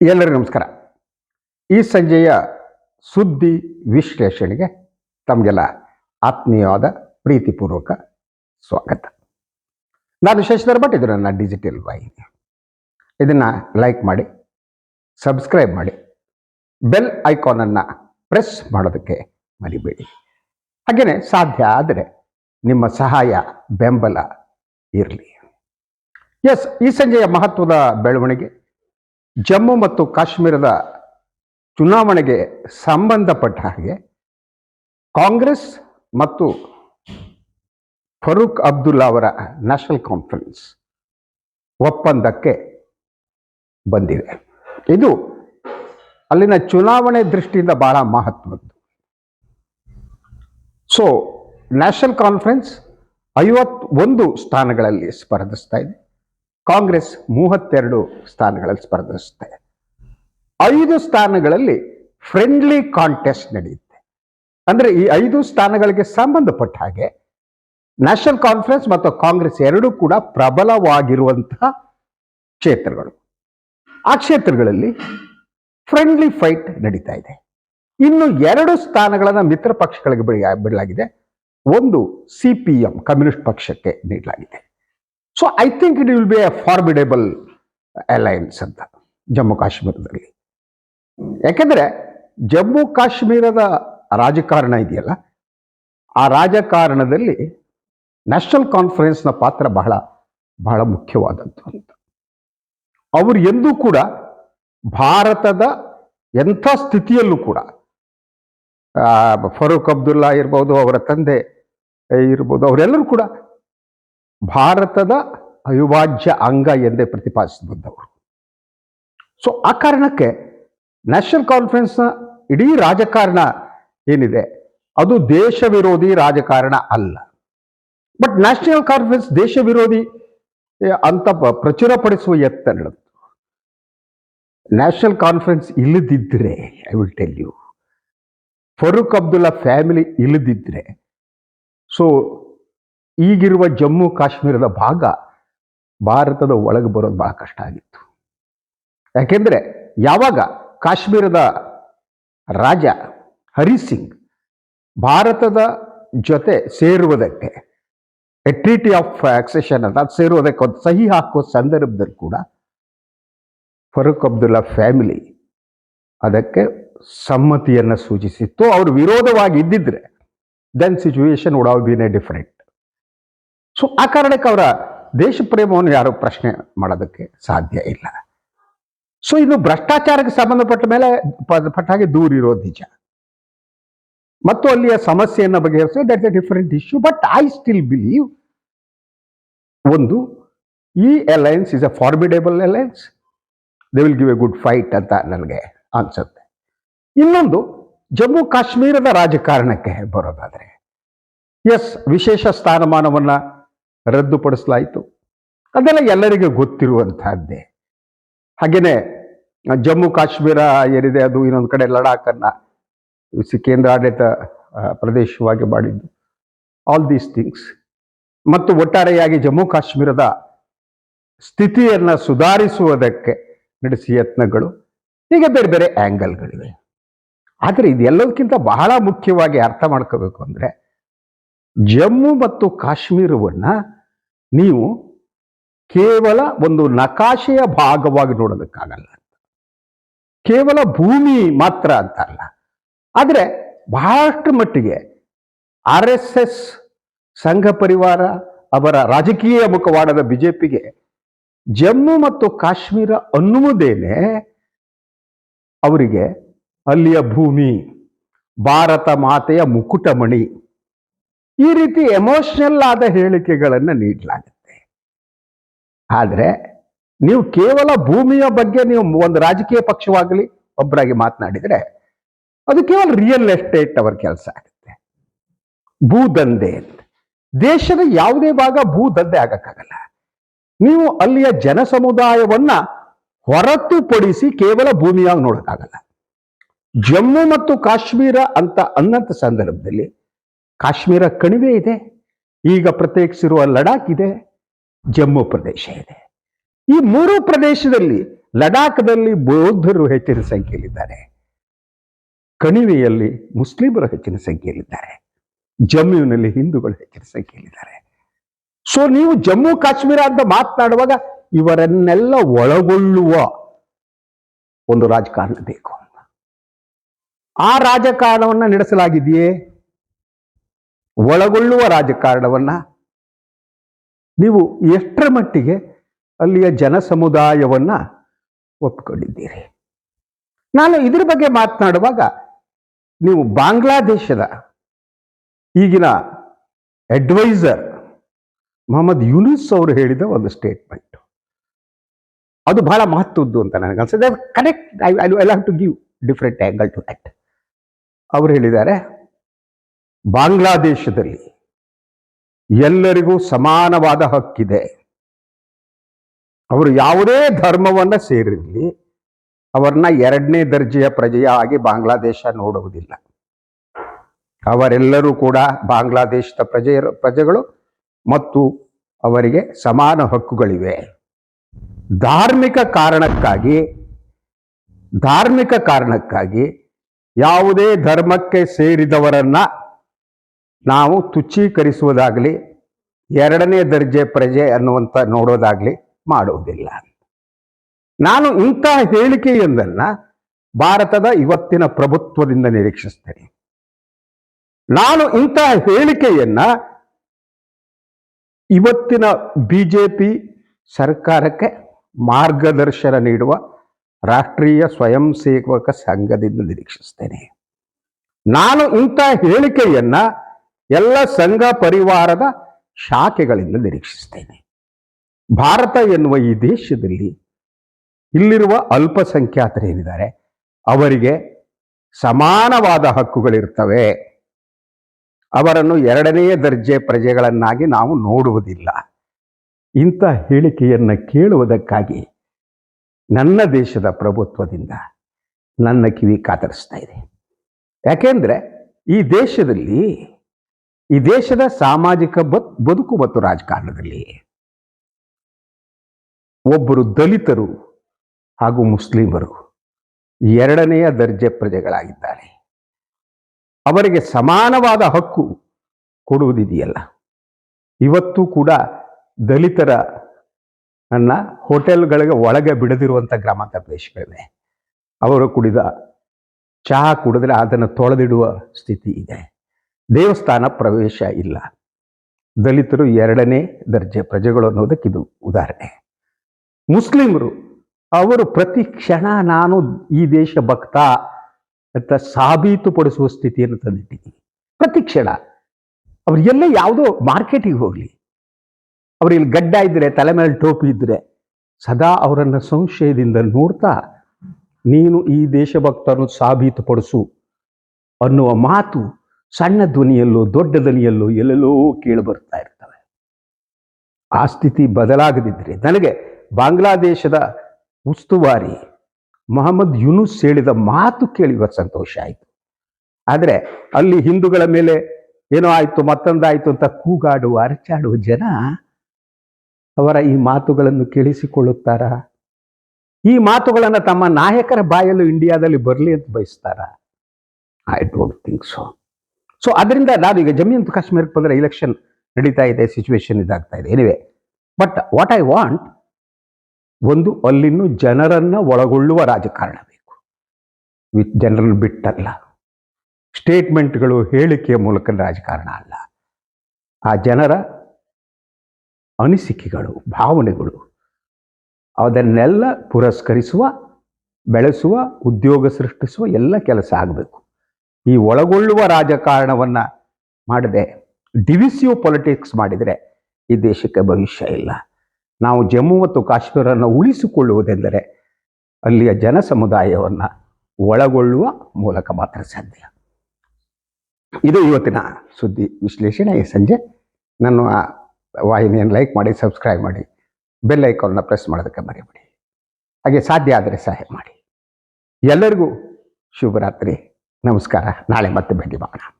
ಎಲ್ಲರಿಗೂ ನಮಸ್ಕಾರ. ಈ ಸಂಜೆಯ ಸುದ್ದಿ ವಿಶ್ಲೇಷಣೆಗೆ ತಮಗೆಲ್ಲ ಆತ್ಮೀಯವಾದ ಪ್ರೀತಿಪೂರ್ವಕ ಸ್ವಾಗತ. ನಾನು ಶಶಿಧರ್ ಭಟ್ ಇದು ನನ್ನ ಡಿಜಿಟಲ್ ವಾಹಿನಿ. ಇದನ್ನು ಲೈಕ್ ಮಾಡಿ, ಸಬ್ಸ್ಕ್ರೈಬ್ ಮಾಡಿ, ಬೆಲ್ ಐಕಾನನ್ನು ಪ್ರೆಸ್ ಮಾಡೋದಕ್ಕೆ ಮರಿಬೇಡಿ. ಹಾಗೆಯೇ ಸಾಧ್ಯ ಆದರೆ ನಿಮ್ಮ ಸಹಾಯ, ಬೆಂಬಲ ಇರಲಿ. ಎಸ್ ಈ ಸಂಜೆಯ ಮಹತ್ವದ ಬೆಳವಣಿಗೆ ಜಮ್ಮು ಮತ್ತು ಕಾಶ್ಮೀರದ ಚುನಾವಣೆಗೆ ಸಂಬಂಧಪಟ್ಟ ಹಾಗೆ ಕಾಂಗ್ರೆಸ್ ಮತ್ತು ಫರೂಕ್ ಅಬ್ದುಲ್ಲಾ ಅವರ ನ್ಯಾಷನಲ್ ಕಾನ್ಫರೆನ್ಸ್ ಒಪ್ಪಂದಕ್ಕೆ ಬಂದಿದೆ. ಇದು ಅಲ್ಲಿನ ಚುನಾವಣೆ ದೃಷ್ಟಿಯಿಂದ ಬಹಳ ಮಹತ್ವದ್ದು. ಸೊ ನ್ಯಾಷನಲ್ ಕಾನ್ಫರೆನ್ಸ್ ಐವತ್ತೊಂದು ಸ್ಥಾನಗಳಲ್ಲಿ ಸ್ಪರ್ಧಿಸ್ತಾ ಇದೆ. ಕಾಂಗ್ರೆಸ್ ಮೂವತ್ತೆರಡು ಸ್ಥಾನಗಳಲ್ಲಿ ಸ್ಪರ್ಧಿಸುತ್ತೆ. ಐದು ಸ್ಥಾನಗಳಲ್ಲಿ ಫ್ರೆಂಡ್ಲಿ ಕಾಂಟೆಸ್ಟ್ ನಡೆಯುತ್ತೆ. ಅಂದ್ರೆ ಈ ಐದು ಸ್ಥಾನಗಳಿಗೆ ಸಂಬಂಧಪಟ್ಟ ಹಾಗೆ ನ್ಯಾಷನಲ್ ಕಾನ್ಫರೆನ್ಸ್ ಮತ್ತು ಕಾಂಗ್ರೆಸ್ ಎರಡೂ ಕೂಡ ಪ್ರಬಲವಾಗಿರುವಂತಹ ಕ್ಷೇತ್ರಗಳು. ಆ ಕ್ಷೇತ್ರಗಳಲ್ಲಿ ಫ್ರೆಂಡ್ಲಿ ಫೈಟ್ ನಡೀತಾ ಇದೆ. ಇನ್ನು ಎರಡು ಸ್ಥಾನಗಳನ್ನು ಮಿತ್ರ ಪಕ್ಷಗಳಿಗೆ ಬಿಡ- ಬಿಡಲಾಗಿದೆ. ಒಂದು ಸಿ ಪಿ ಎಂ ಕಮ್ಯುನಿಸ್ಟ್ ಪಕ್ಷಕ್ಕೆ ನೀಡಲಾಗಿದೆ. So I think it will be a formidable alliance ಅಂತ ಜಮ್ಮು ಕಾಶ್ಮೀರದಲ್ಲಿ. ಯಾಕೆಂದರೆ ಜಮ್ಮು ಕಾಶ್ಮೀರದ ರಾಜಕಾರಣ ಇದೆಯಲ್ಲ, ಆ ರಾಜಕಾರಣದಲ್ಲಿ ನ್ಯಾಷನಲ್ ಕಾನ್ಫರೆನ್ಸ್ನ ಪಾತ್ರ ಬಹಳ ಬಹಳ ಮುಖ್ಯವಾದದ್ದು ಅಂತ. ಅವರು ಎಂದೂ ಕೂಡ ಭಾರತದ ಎಂಥ ಸ್ಥಿತಿಯಲ್ಲೂ ಕೂಡ ಫರೂಕ್ ಅಬ್ದುಲ್ಲಾ ಇರ್ಬೋದು, ಅವರ ತಂದೆ ಇರ್ಬೋದು, ಅವರೆಲ್ಲರೂ ಕೂಡ ಭಾರತದ ಅವಿಭಾಜ್ಯ ಅಂಗ ಎಂದೇ ಪ್ರತಿಪಾದಿಸಿ ಬಂದವರು ಸೊ ಆ ಕಾರಣಕ್ಕೆ ನ್ಯಾಷನಲ್ ಕಾನ್ಫರೆನ್ಸ್ನ ಇಡೀ ರಾಜಕಾರಣ ಏನಿದೆ? ಅದು ದೇಶ ವಿರೋಧಿ ರಾಜಕಾರಣ ಅಲ್ಲ. ಬಟ್ ನ್ಯಾಷನಲ್ ಕಾನ್ಫರೆನ್ಸ್ ದೇಶ ವಿರೋಧಿ ಅಂತ ಪ್ರಚುರಪಡಿಸುವ ಯತ್ನ ನಡೆದು ನ್ಯಾಷನಲ್ ಕಾನ್ಫರೆನ್ಸ್ ಇಲ್ಲದಿದ್ದರೆ I will tell you Farooq Abdullah family ಇಲ್ಲದಿದ್ದರೆ ಸೊ ಈಗಿರುವ ಜಮ್ಮು ಕಾಶ್ಮೀರದ ಭಾಗ ಭಾರತದ ಒಳಗೆ ಬರೋದು ಬಹಳ ಕಷ್ಟ ಆಗಿತ್ತು. ಯಾಕೆಂದ್ರೆ ಯಾವಾಗ ಕಾಶ್ಮೀರದ ರಾಜ ಹರಿ ಸಿಂಗ್ ಭಾರತದ ಜೊತೆ ಸೇರುವುದಕ್ಕೆ ಟ್ರೀಟಿ ಆಫ್ ಆಕ್ಸೆಷನ್ ಅಂತ ಅದು ಸೇರುವುದಕ್ಕೆ ಒಂದು ಸಹಿ ಹಾಕೋ ಸಂದರ್ಭದಲ್ಲಿ ಕೂಡ ಫರೂಕ್ ಅಬ್ದುಲ್ಲಾ ಫ್ಯಾಮಿಲಿ ಅದಕ್ಕೆ ಸಮ್ಮತಿಯನ್ನು ಸೂಚಿಸಿತ್ತು. ಅವರು ವಿರೋಧವಾಗಿ ಇದ್ದಿದ್ರೆ then situation would have been a different so ಆ ಕಾರಣಕ್ಕೆ ಅವರ ದೇಶ ಪ್ರೇಮವನ್ನು ಯಾರು ಪ್ರಶ್ನೆ ಮಾಡೋದಕ್ಕೆ ಸಾಧ್ಯ ಇಲ್ಲ. ಸೊ ಇನ್ನು ಭ್ರಷ್ಟಾಚಾರಕ್ಕೆ ಸಂಬಂಧಪಟ್ಟ ಮೇಲೆ ಪಟ್ಟಾಗಿ ದೂರ ಇರೋದು ನಿಜ. ಮತ್ತು ಅಲ್ಲಿಯ ಸಮಸ್ಯೆಯನ್ನು ಬಗೆಹರಿಸೋ that's a different issue but I still believe ಒಂದು ಈ alliance is a formidable alliance they will give a good fight ಅಂತ ನನಗೆ ಅನ್ಸುತ್ತೆ. ಇನ್ನೊಂದು ಜಮ್ಮು ಕಾಶ್ಮೀರದ ರಾಜಕಾರಣಕ್ಕೆ ಬರೋದಾದ್ರೆ. ಎಸ್ ವಿಶೇಷ ಸ್ಥಾನಮಾನವನ್ನ ರದ್ದುಪಡಿಸಲಾಯಿತು. ಅದೆಲ್ಲ ಎಲ್ಲರಿಗೂ ಗೊತ್ತಿರುವಂತಹದ್ದೇ ಹಾಗೆಯೇ ಜಮ್ಮು ಕಾಶ್ಮೀರ ಏನಿದೆ ಅದು ಇನ್ನೊಂದು ಕಡೆ ಲಡಾಖನ್ನು ಕೇಂದ್ರಾಡಳಿತ ಪ್ರದೇಶವಾಗಿ ಮಾಡಿದ್ದು. ಆಲ್ ದೀಸ್ ಥಿಂಗ್ಸ್ ಮತ್ತು ಒಟ್ಟಾರೆಯಾಗಿ ಜಮ್ಮು ಕಾಶ್ಮೀರದ ಸ್ಥಿತಿಯನ್ನು ಸುಧಾರಿಸುವುದಕ್ಕೆ ನಡೆಸಿ ಯತ್ನಗಳು ಹೀಗೆ ಬೇರೆ ಬೇರೆ ಆ್ಯಂಗಲ್ಗಳಿವೆ ಆದರೆ ಇದೆಲ್ಲದಕ್ಕಿಂತ ಬಹಳ ಮುಖ್ಯವಾಗಿ ಅರ್ಥ ಮಾಡ್ಕೋಬೇಕು ಅಂದರೆ ಜಮ್ಮು ಮತ್ತು ಕಾಶ್ಮೀರವನ್ನು ನೀವು ಕೇವಲ ಒಂದು ನಕಾಶೆಯ ಭಾಗವಾಗಿ ನೋಡೋದಕ್ಕಾಗಲ್ಲ ಕೇವಲ ಭೂಮಿ ಮಾತ್ರ ಅಂತ ಅಲ್ಲ. ಆದರೆ ಬಹಳಷ್ಟು ಮಟ್ಟಿಗೆ ಆರ್ ಎಸ್ ಎಸ್ ಸಂಘ ಪರಿವಾರ, ಅವರ ರಾಜಕೀಯ ಮುಖವಾಡದ ಬಿಜೆಪಿಗೆ ಜಮ್ಮು ಮತ್ತು ಕಾಶ್ಮೀರ ಅನ್ನುವುದೇನೆ ಅವರಿಗೆ ಅಲ್ಲಿಯ ಭೂಮಿ, ಭಾರತ ಮಾತೆಯ ಮುಕುಟಮಣಿ. ಈ ರೀತಿ ಎಮೋಷನಲ್ ಆದ ಹೇಳಿಕೆಗಳನ್ನು ನೀಡಲಾಗುತ್ತೆ. ಆದರೆ ನೀವು ಕೇವಲ ಭೂಮಿಯ ಬಗ್ಗೆ ನೀವು ಒಂದು ರಾಜಕೀಯ ಪಕ್ಷವಾಗಲಿ ಒಬ್ಬರಾಗಿ ಮಾತನಾಡಿದರೆ ಅದು ಕೇವಲ ರಿಯಲ್ ಎಸ್ಟೇಟ್ ಅವರ ಕೆಲಸ ಆಗುತ್ತೆ. ಭೂದಂಧೆ ಅಂತ. ದೇಶದ ಯಾವುದೇ ಭಾಗ ಭೂ ಭೂದಂಧೆ ಆಗಕ್ಕಾಗಲ್ಲ. ನೀವು ಅಲ್ಲಿಯ ಜನ ಸಮುದಾಯವನ್ನ ಹೊರತುಪಡಿಸಿ ಕೇವಲ ಭೂಮಿಯಾಗಿ ನೋಡೋಕ್ಕಾಗಲ್ಲ. ಜಮ್ಮು ಮತ್ತು ಕಾಶ್ಮೀರ ಅಂತ ಅನ್ನಂತ ಸಂದರ್ಭದಲ್ಲಿ ಕಾಶ್ಮೀರ ಕಣಿವೆ ಇದೆ. ಈಗ ಪ್ರತ್ಯೇಕಿಸಿರುವ ಲಡಾಖ್ ಇದೆ. ಜಮ್ಮು ಪ್ರದೇಶ ಇದೆ. ಈ ಮೂರು ಪ್ರದೇಶದಲ್ಲಿ ಲಡಾಖ್ದಲ್ಲಿ ಬೌದ್ಧರು ಹೆಚ್ಚಿನ ಸಂಖ್ಯೆಯಲ್ಲಿದ್ದಾರೆ. ಕಣಿವೆಯಲ್ಲಿ ಮುಸ್ಲಿಮರು ಹೆಚ್ಚಿನ ಸಂಖ್ಯೆಯಲ್ಲಿದ್ದಾರೆ. ಜಮ್ಮುವಿನಲ್ಲಿ ಹಿಂದೂಗಳು ಹೆಚ್ಚಿನ ಸಂಖ್ಯೆಯಲ್ಲಿದ್ದಾರೆ. ಸೊ ನೀವು ಜಮ್ಮು ಕಾಶ್ಮೀರ ಅಂತ ಮಾತನಾಡುವಾಗ ಇವರನ್ನೆಲ್ಲ ಒಳಗೊಳ್ಳುವ ಒಂದು ರಾಜಕಾರಣ ಬೇಕು ಆ ರಾಜಕಾರಣವನ್ನು ನಡೆಸಲಾಗಿದೆಯೇ? ಒಳಗೊಳ್ಳುವ ರಾಜಕಾರಣವನ್ನು ನೀವು ಎಷ್ಟರ ಮಟ್ಟಿಗೆ ಅಲ್ಲಿಯ ಜನ ಸಮುದಾಯವನ್ನು ಒಪ್ಪಿಕೊಂಡಿದ್ದೀರಿ? ನಾನು ಇದರ ಬಗ್ಗೆ ಮಾತನಾಡುವಾಗ ನೀವು ಬಾಂಗ್ಲಾದೇಶದ ಈಗಿನ ಅಡ್ವೈಸರ್ ಮೊಹಮ್ಮದ್ ಯೂನಿಸ್ ಅವರು ಹೇಳಿದ ಒಂದು ಸ್ಟೇಟ್ಮೆಂಟ್ ಅದು ಬಹಳ ಮಹತ್ವದ್ದು ಅಂತ ನನಗೆ ಅನ್ಸುತ್ತೆ connect I I have to give different angle to that ಅವರು ಹೇಳಿದ್ದಾರೆ ಬಾಂಗ್ಲಾದೇಶದಲ್ಲಿ ಎಲ್ಲರಿಗೂ ಸಮಾನವಾದ ಹಕ್ಕಿದೆ. ಅವರು ಯಾವುದೇ ಧರ್ಮವನ್ನ ಸೇರಿರಲಿ, ಅವರನ್ನ ಎರಡನೇ ದರ್ಜೆಯ ಪ್ರಜೆಯಾಗಿ ಬಾಂಗ್ಲಾದೇಶ ನೋಡುವುದಿಲ್ಲ. ಅವರೆಲ್ಲರೂ ಕೂಡ ಬಾಂಗ್ಲಾದೇಶದ ಪ್ರಜೆಯ ಪ್ರಜೆಗಳು ಮತ್ತು ಅವರಿಗೆ ಸಮಾನ ಹಕ್ಕುಗಳಿವೆ. ಧಾರ್ಮಿಕ ಕಾರಣಕ್ಕಾಗಿ ಧಾರ್ಮಿಕ ಕಾರಣಕ್ಕಾಗಿ ಯಾವುದೇ ಧರ್ಮಕ್ಕೆ ಸೇರಿದವರನ್ನ ನಾವು ತುಚ್ಛೀಕರಿಸುವುದಾಗಲಿ, ಎರಡನೇ ದರ್ಜೆ ಪ್ರಜೆ ಅನ್ನುವಂಥ ನೋಡೋದಾಗ್ಲಿ ಮಾಡುವುದಿಲ್ಲ. ನಾನು ಇಂತಹ ಹೇಳಿಕೆಯೊಂದನ್ನು ಭಾರತದ ಇವತ್ತಿನ ಪ್ರಭುತ್ವದಿಂದ ನಿರೀಕ್ಷಿಸ್ತೇನೆ. ನಾನು ಇಂತಹ ಹೇಳಿಕೆಯನ್ನ ಇವತ್ತಿನ ಬಿಜೆಪಿ ಸರ್ಕಾರಕ್ಕೆ ಮಾರ್ಗದರ್ಶನ ನೀಡುವ ರಾಷ್ಟ್ರೀಯ ಸ್ವಯಂ ಸೇವಕ ಸಂಘದಿಂದ ನಿರೀಕ್ಷಿಸ್ತೇನೆ. ನಾನು ಇಂಥ ಹೇಳಿಕೆಯನ್ನ ಎಲ್ಲ ಸಂಘ ಪರಿವಾರದ ಶಾಖೆಗಳಿಂದ ನಿರೀಕ್ಷಿಸ್ತೇನೆ ಭಾರತ ಎನ್ನುವ ಈ ದೇಶದಲ್ಲಿ ಇಲ್ಲಿರುವ ಅಲ್ಪಸಂಖ್ಯಾತರೇನಿದ್ದಾರೆ ಅವರಿಗೆ ಸಮಾನವಾದ ಹಕ್ಕುಗಳಿರ್ತವೆ. ಅವರನ್ನು ಎರಡನೆಯ ದರ್ಜೆ ಪ್ರಜೆಗಳನ್ನಾಗಿ ನಾವು ನೋಡುವುದಿಲ್ಲ. ಇಂಥ ಹೇಳಿಕೆಯನ್ನು ಕೇಳುವುದಕ್ಕಾಗಿ ನನ್ನ ದೇಶದ ಪ್ರಭುತ್ವದಿಂದ ನನ್ನ ಕಿವಿ ಕಾತರಿಸ್ತಾ ಇದೆ. ಯಾಕೆಂದ್ರೆ ಈ ದೇಶದಲ್ಲಿ ಈ ದೇಶದ ಸಾಮಾಜಿಕ ಬದ್, ಬದುಕು ಮತ್ತು ರಾಜಕಾರಣದಲ್ಲಿ ಒಬ್ಬರು ದಲಿತರು ಹಾಗೂ ಮುಸ್ಲಿಮರು ಎರಡನೆಯ ದರ್ಜೆ ಪ್ರಜೆಗಳಾಗಿದ್ದಾರೆ. ಅವರಿಗೆ ಸಮಾನವಾದ ಹಕ್ಕು ಕೊಡುವುದಿದೆಯಲ್ಲ. ಇವತ್ತು ಕೂಡ ದಲಿತರ ನನ್ನ ಹೋಟೆಲ್ಗಳಿಗೆ ಒಳಗೆ ಬಿಡದಿರುವಂಥ ಗ್ರಾಮಾಂತರ ಪ್ರದೇಶಗಳಿವೆ. ಅವರು ಕುಡಿದ ಚಹಾ ಕುಡಿದ್ರೆ ಅದನ್ನು ತೊಳೆದಿಡುವ ಸ್ಥಿತಿ ಇದೆ. ದೇವಸ್ಥಾನ ಪ್ರವೇಶ ಇಲ್ಲ. ದಲಿತರು ಎರಡನೇ ದರ್ಜೆ ಪ್ರಜೆಗಳು ಅನ್ನೋದಕ್ಕಿದು ಉದಾಹರಣೆ. ಮುಸ್ಲಿಮರು, ಅವರು ಪ್ರತಿ ಕ್ಷಣ ನಾನು ಈ ದೇಶ ಭಕ್ತ ಅಂತ ಸಾಬೀತುಪಡಿಸುವ ಸ್ಥಿತಿಯನ್ನು ತಂದಿಟ್ಟಿದ್ದೀನಿ. ಪ್ರತಿ ಕ್ಷಣ. ಅವ್ರು ಎಲ್ಲೇ ಯಾವುದೋ ಮಾರ್ಕೆಟಿಗೆ ಹೋಗಲಿ. ಅವ್ರು ಇಲ್ಲಿ ಗಡ್ಡ ಇದ್ರೆ, ತಲೆ ಮೇಲೆ ಟೋಪಿ ಇದ್ರೆ, ಸದಾ ಅವರನ್ನು ಸಂಶಯದಿಂದ ನೋಡ್ತಾ, ನೀನು ಈ ದೇಶಭಕ್ತನು ಸಾಬೀತುಪಡಿಸು ಅನ್ನುವ ಮಾತು ಸಣ್ಣ ಧ್ವನಿಯಲ್ಲೋ ದೊಡ್ಡ ಧ್ವನಿಯಲ್ಲೋ ಎಲ್ಲೆಲ್ಲೋ ಕೇಳಿ ಬರ್ತಾ ಇರ್ತವೆ. ಆ ಸ್ಥಿತಿ ಬದಲಾಗದಿದ್ದರೆ ನನಗೆ ಬಾಂಗ್ಲಾದೇಶದ ಉಸ್ತುವಾರಿ ಮೊಹಮ್ಮದ್ ಯುನುಸ್ ಹೇಳಿದ ಮಾತು ಕೇಳಿ ಸಂತೋಷ ಆಯಿತು. ಆದರೆ ಅಲ್ಲಿ ಹಿಂದೂಗಳ ಮೇಲೆ ಏನೋ ಆಯಿತು, ಮತ್ತೊಂದಾಯಿತು ಅಂತ ಕೂಗಾಡುವ, ಅರಚಾಡುವ ಜನ ಅವರ ಈ ಮಾತುಗಳನ್ನು ಕೇಳಿಸಿಕೊಳ್ಳುತ್ತಾರ? ಈ ಮಾತುಗಳನ್ನು ತಮ್ಮ ನಾಯಕರ ಬಾಯಲ್ಲೂ ಇಂಡಿಯಾದಲ್ಲಿ ಬರಲಿ ಅಂತ ಬಯಸ್ತಾರ? I don't think so so ಅದರಿಂದ ನಾನು ಈಗ ಜಮ್ಮು ಕಾಶ್ಮೀರಕ್ಕೆ ಬಂದರೆ ಇಲೆಕ್ಷನ್ ನಡೀತಾ ಇದೆ ಸಿಚುವೇಶನ್ ಇದಾಗ್ತಾ ಇದೆ. Anyway but what I want ಒಂದು ಅಲ್ಲಿನ ಜನರನ್ನು ಒಳಗೊಳ್ಳುವ ರಾಜಕಾರಣ ಬೇಕು. ವಿತ್ ಜನರನ್ನು ಬಿಟ್ಟಲ್ಲ. ಸ್ಟೇಟ್ಮೆಂಟ್ಗಳು ಹೇಳಿಕೆಯ ಮೂಲಕ ರಾಜಕಾರಣ ಅಲ್ಲ. ಆ ಜನರ ಅನಿಸಿಕೆಗಳು, ಭಾವನೆಗಳು, ಅದನ್ನೆಲ್ಲ ಪುರಸ್ಕರಿಸುವ, ಬೆಳೆಸುವ, ಉದ್ಯೋಗ ಸೃಷ್ಟಿಸುವ ಎಲ್ಲ ಕೆಲಸ ಆಗಬೇಕು. ಈ ಒಳಗೊಳ್ಳುವ ರಾಜಕಾರಣವನ್ನ ಮಾಡದೆ ಡಿವಿಸಿವ್ ಪೊಲಿಟಿಕ್ಸ್ ಮಾಡಿದರೆ ಈ ದೇಶಕ್ಕೆ ಭವಿಷ್ಯ ಇಲ್ಲ. ನಾವು ಜಮ್ಮು ಮತ್ತು ಕಾಶ್ಮೀರವನ್ನು ಉಳಿಸಿಕೊಳ್ಳುವುದೆಂದರೆ ಅಲ್ಲಿಯ ಜನ ಸಮುದಾಯವನ್ನು ಒಳಗೊಳ್ಳುವ ಮೂಲಕ ಮಾತ್ರ ಸಾಧ್ಯ. ಇದು ಇವತ್ತಿನ ಸುದ್ದಿ ವಿಶ್ಲೇಷಣೆ. ಈ ಸಂಜೆ ನನ್ನ ವಾಹಿನಿಯನ್ನು ಲೈಕ್ ಮಾಡಿ, ಸಬ್ಸ್ಕ್ರೈಬ್ ಮಾಡಿ, ಬೆಲ್ ಐಕಾನ್ನ ಪ್ರೆಸ್ ಮಾಡೋದಕ್ಕೆ ಮರಿಬೇಡಿ. ಹಾಗೆ ಸಾಧ್ಯ ಆದರೆ ಸಹಾಯ ಮಾಡಿ. ಎಲ್ಲರಿಗೂ ಶುಭರಾತ್ರಿ. ನಮಸ್ಕಾರ. ನಾಳೆ ಮತ್ತೆ ಭೇಟಿ ಮಾಡೋಣ.